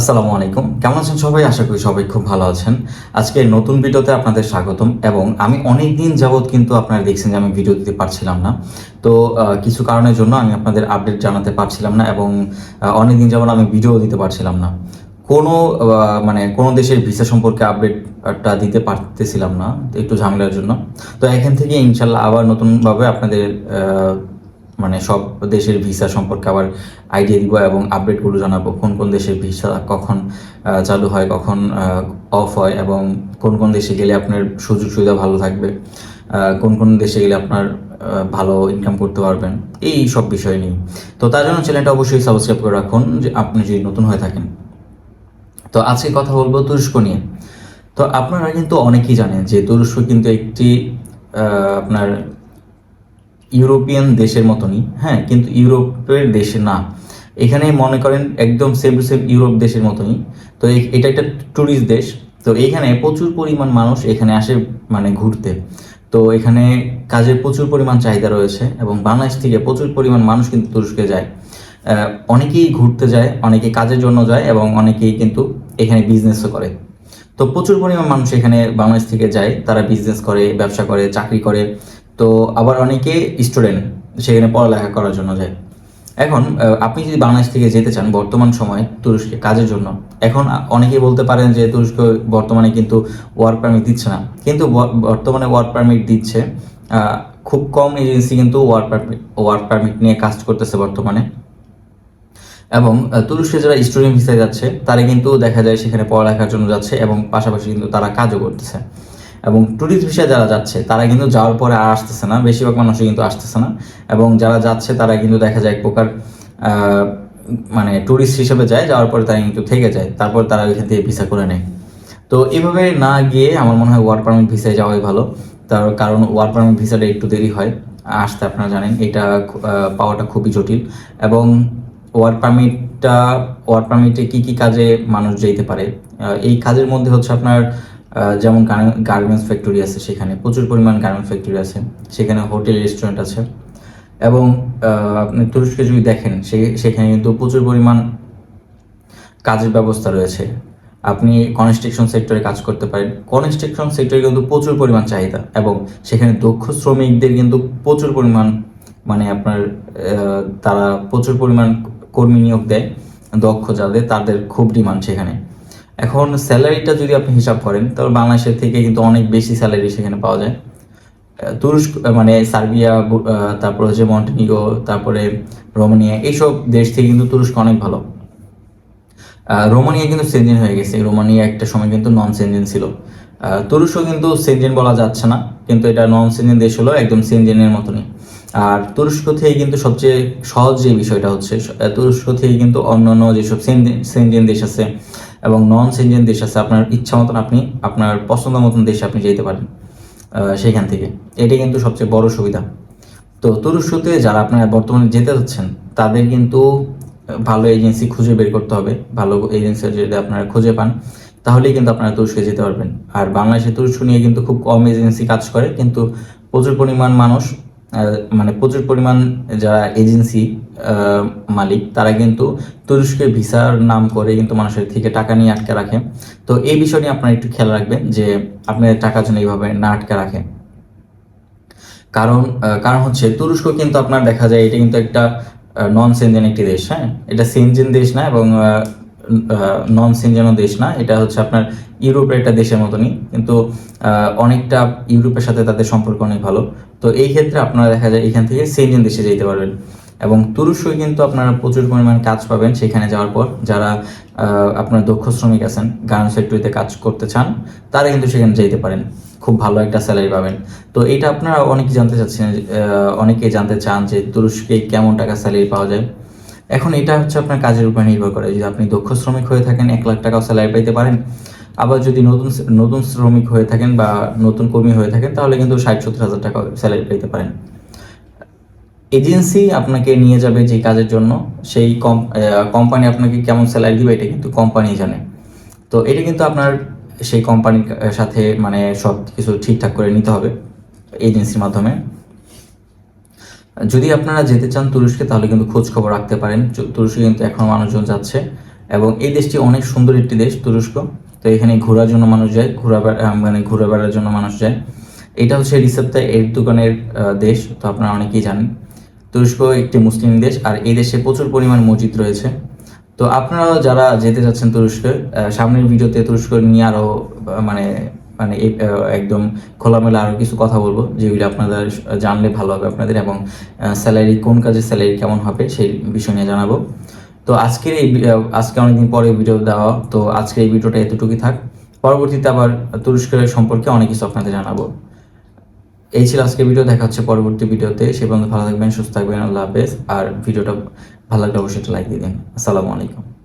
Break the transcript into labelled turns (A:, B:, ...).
A: আসসালামু আলাইকুম। কেমন আছেন সবাই? আশা করি সবাই খুব ভালো আছেন। আজকে নতুন ভিডিওতে আপনাদের স্বাগতম এবং আমি অনেক দিন যাবৎ কিন্তু আপনারা দেখছেন যে আমি ভিডিও দিতে পারছিলাম না। তো কিছু কারণের জন্য আমি আপনাদের আপডেট জানাতে পারছিলাম না এবং অনেক দিন যাবৎ আমি ভিডিও দিতে পারছিলাম না। কোনো মানে কোনো দেশের ভিসা সম্পর্কে আপডেটটা দিতে পারতেছিলাম না, একটু ঝামেলার জন্য। তো এখান থেকে ইনশাল্লাহ আবার নতুনভাবে আপনাদের মানে সব দেশের ভিসা সম্পর্কে আবার আইডিয়া দিব এবং আপডেটগুলো জানাব কোন কোন দেশের ভিসা কখন চালু হয়, কখন অফ হয় এবং কোন কোন দেশে গেলে আপনার সুযোগ সুবিধা ভালো থাকবে কোন কোন দেশে গেলে আপনার ভালো ইনকাম করতে পারবেন, এই সব বিষয় নিয়ে। তো তার জন্য চ্যানেলটা অবশ্যই সাবস্ক্রাইব করে রাখুন, যে আপনি যদি নতুন হয়ে থাকেন। তো আজকে কথা বলব তুরস্ক নিয়ে। তো আপনারা কিন্তু অনেকেই জানেন যে তুরস্ক কিন্তু একটি আপনার ইউরোপিয়ান দেশের মতনই হ্যাঁ কিন্তু ইউরোপের দেশে না। এখানে মনে করেন একদম সেম টু সেম ইউরোপ দেশের মতনই। তো এটা একটা ট্যুরিস্ট দেশ। তো এখানে প্রচুর পরিমাণ মানুষ এখানে আসে মানে ঘুরতে। তো এখানে কাজের প্রচুর পরিমাণ চাহিদা রয়েছে এবং বাংলাদেশ থেকে প্রচুর পরিমাণ মানুষ কিন্তু তুরস্কে যায়। অনেকেই ঘুরতে যায়, অনেকে কাজের জন্য যায় এবং অনেকেই কিন্তু এখানে বিজনেসও করে। তো প্রচুর পরিমাণ মানুষ এখানে বাংলাদেশ থেকে যায়, তারা বিজনেস করে, ব্যবসা করে, চাকরি করে। তো আবার অনেকে স্টুডেন্ট সেখানে পড়ালেখা করার জন্য যায়। এখন আপনি যদি বাংলাদেশ থেকে যেতে চান বর্তমান সময়ে তুরস্কে কাজের জন্য, এখন অনেকেই বলতে পারেন যে তুরস্ক বর্তমানে কিন্তু ওয়ার্ক পারমিট দিচ্ছে না। কিন্তু বর্তমানে ওয়ার্ক পারমিট দিচ্ছে খুব কম এজেন্সি কিন্তু ওয়ার্ক পারমিট ওয়ার্ক পারমিট নিয়ে কাজ করতেছে বর্তমানে। এবং তুরস্কে যারা স্টুডেন্ট ভিসায় যাচ্ছে, তারা কিন্তু দেখা যায় সেখানে পড়ালেখার জন্য যাচ্ছে এবং পাশাপাশি কিন্তু তারা কাজও করতেছে। এবং ট্যুরিস্ট ভিসায় যারা যাচ্ছে, তারা কিন্তু যাওয়ার পরে আর আসতেছে না। বেশিরভাগ মানুষই কিন্তু আসতেছে না। এবং যারা যাচ্ছে, তারা কিন্তু দেখা যায় এক প্রকার মানে ট্যুরিস্ট হিসেবে যায়, যাওয়ার পরে তারা কিন্তু থেকে যায়। তারপর তারা ওইখান থেকে ভিসা করে নেয়। তো এভাবে না গিয়ে আমার মনে হয় ওয়ার্ক পারমিট ভিসায় যাওয়াই ভালো। তার কারণ ওয়ার্ক পারমিট ভিসাটা একটু দেরি হয়। আসতে আপনারা জানেন, এটা পাওয়াটা খুবই জটিল। এবং ওয়ার্ক পারমিটটা ওয়ার্ক পারমিটে কী কী কাজে মানুষ যেতে পারে? এই কাজের মধ্যে হচ্ছে আপনার যেমন গার্মেন্টস ফ্যাক্টরি আছে সেখানে প্রচুর পরিমাণ গার্মেন্টস ফ্যাক্টরি আছে, সেখানে হোটেল, রেস্টুরেন্ট আছে। এবং আপনি তুরস্কে যদি দেখেন, সে সেখানে কিন্তু প্রচুর পরিমাণ কাজের ব্যবস্থা রয়েছে। আপনি কনস্ট্রাকশন সেক্টরে কাজ করতে পারেন। কনস্ট্রাকশন সেক্টরে কিন্তু প্রচুর পরিমাণ চাহিদা এবং সেখানে দক্ষ শ্রমিকদের কিন্তু প্রচুর পরিমাণ মানে আপনার তারা প্রচুর পরিমাণ কর্মী নিয়োগ দেয়, দক্ষ যাদের, তাদের খুব ডিমান্ড সেখানে। এখন স্যালারিটা যদি আপনি হিসাব করেন, তাহলে বাংলাদেশের থেকে কিন্তু অনেক বেশি স্যালারি সেখানে পাওয়া যায়। তুরস্ক মানে সার্বিয়া তারপর হচ্ছে মন্টেনিগো, তারপরে রোমানিয়া, এইসব দেশ থেকে কিন্তু তুরস্ক অনেক ভালো। রোমানিয়া কিন্তু সেনজেন হয়ে গেছে। রোমানিয়া একটা সময় কিন্তু নন সেনজেন ছিল তুরস্ক কিন্তু সেনজেন বলা যাচ্ছে না, কিন্তু এটা নন সেনজেন দেশ হলো একদম সেনজেনের মতনই। আর তুরস্ক থেকে কিন্তু সবচেয়ে সহজ যে বিষয়টা হচ্ছে তুরস্ক থেকে কিন্তু অন্যান্য যেসব সেনজেন দেশ আছে এবং নন সেনজেন দেশ আছে, আপনার ইচ্ছা মতন আপনি, আপনার পছন্দ মতন দেশে আপনি যেতে পারেন সেখান থেকে। এটা কিন্তু সবচেয়ে বড় সুবিধা। তো তুরস্কতে যারা আপনারা বর্তমানে যেতে যাচ্ছেন, তাদের কিন্তু ভালো এজেন্সি খুঁজে বের করতে হবে, ভালো এজেন্সি যদি আপনারা খুঁজে পান, তাহলেই কিন্তু আপনারা তুরস্কে যেতে পারবেন। আর বাংলাদেশে তুরস্ক নিয়ে কিন্তু খুব কম এজেন্সি কাজ করে, কিন্তু প্রচুর পরিমাণ মানুষ মানে প্রচুর পরিমাণ যারা এজেন্সি মালিক, তারা কিন্তু তুরস্কের ভিসার নাম করে কিন্তু মানুষের থেকে টাকা নিয়ে আটকে রাখে। তো এই বিষয় নিয়ে আপনারা একটু খেয়াল রাখবেন যে আপনাদের টাকা যেন এইভাবে না আটকে রাখে। কারণ কারণ হচ্ছে তুরস্ক কিন্তু আপনার দেখা যায় এটা কিন্তু একটা নন সেনজেন একটি দেশ হ্যাঁ? এটা সেনজেন দেশ না এবং নন সেনজেনও দেশ না, এটা হচ্ছে আপনার ইউরোপের একটা দেশের মতনই। কিন্তু অনেকটা ইউরোপের সাথে তাদের সম্পর্ক অনেক ভালো। তো এই ক্ষেত্রে আপনারা দেখা যায় এখান থেকে সেনজেন দেশে যেতে পারবেন। এবং তুরস্কে কিন্তু আপনারা প্রচুর পরিমাণ কাজ পাবেন সেখানে যাওয়ার পর। যারা আপনার দক্ষ শ্রমিক আছেন গার্মেন্টস ফ্যাক্টরিতে কাজ করতে চান, তারা কিন্তু সেখানে যেতে পারেন। খুব ভালো একটা স্যালারি পাবেন। তো এটা আপনারা অনেকে জানতে চাচ্ছেন অনেকে জানতে চান যে তুরস্কে কেমন টাকা স্যালারি পাওয়া যায়। এখন এটা হচ্ছে আপনার কাজের উপর নির্ভর করে। যদি আপনি দক্ষ শ্রমিক হয়ে থাকেন, এক লাখ টাকাও স্যালারি পাইতে পারেন। আবার যদি নতুন নতুন শ্রমিক হয়ে থাকেন বা নতুন কর্মী হয়ে থাকেন, তাহলে কিন্তু ষাট সত্তর হাজার টাকা স্যালারি পেতে পারেন। এজেন্সি আপনাকে নিয়ে যাবে যে কাজের জন্য, সেই কম কোম্পানি আপনাকে কেমন স্যালারি দিবে, এটা কিন্তু কোম্পানি জানে। তো এটা কিন্তু আপনার সেই কোম্পানির সাথে মানে সব কিছু ঠিকঠাক করে নিতে হবে এজেন্সির মাধ্যমে। যদি আপনারা যেতে চান তুরস্কে, তাহলে কিন্তু খোঁজ খবর রাখতে পারেন। তুরস্কে কিন্তু এখনও মানুষজন যাচ্ছে এবং এই দেশটি অনেক সুন্দর একটি দেশ, তুরস্ক। তো এখানে ঘোরার জন্য মানুষ যায় ঘোরা মানে ঘুরে বেড়ার জন্য মানুষ যায়। এটা হচ্ছে রিসেপ্তা এর দোকানের দেশ, তো আপনারা অনেকেই জানেন। তুরস্ক একটি মুসলিম দেশ, আর এই দেশে প্রচুর পরিমাণ মসজিদ রয়েছে। তো আপনারা যারা যেতে যাচ্ছেন তুরস্কে সামনের ভিডিওতে তুরস্ক নিয়ে আরও মানে মানে একদম খোলামেলা আরও কিছু কথা বলব যেগুলি আপনাদের জানলে ভালো হবে আপনাদের এবং স্যালারি কোন কাজে স্যালারি কেমন হবে সেই বিষয় নিয়ে জানাব। তো আজকের এই আজকে অনেকদিন পরে ভিডিও দেওয়া, তো আজকের এই ভিডিওটা এতটুকুই থাক। পরবর্তীতে আবার তুরস্কের সম্পর্কে অনেক কিছু আপনাদের জানাব। এই ছিল আজকের ভিডিও দেখা হচ্ছে পরবর্তী ভিডিওতে সে পর্যন্ত ভালো থাকবেন, সুস্থ থাকবেন, আল্লাহ হাফেজ। আর ভিডিওটা ভালো লাগলে অবশ্যই একটা লাইক দিয়ে দিন। আসসালামু আলাইকুম।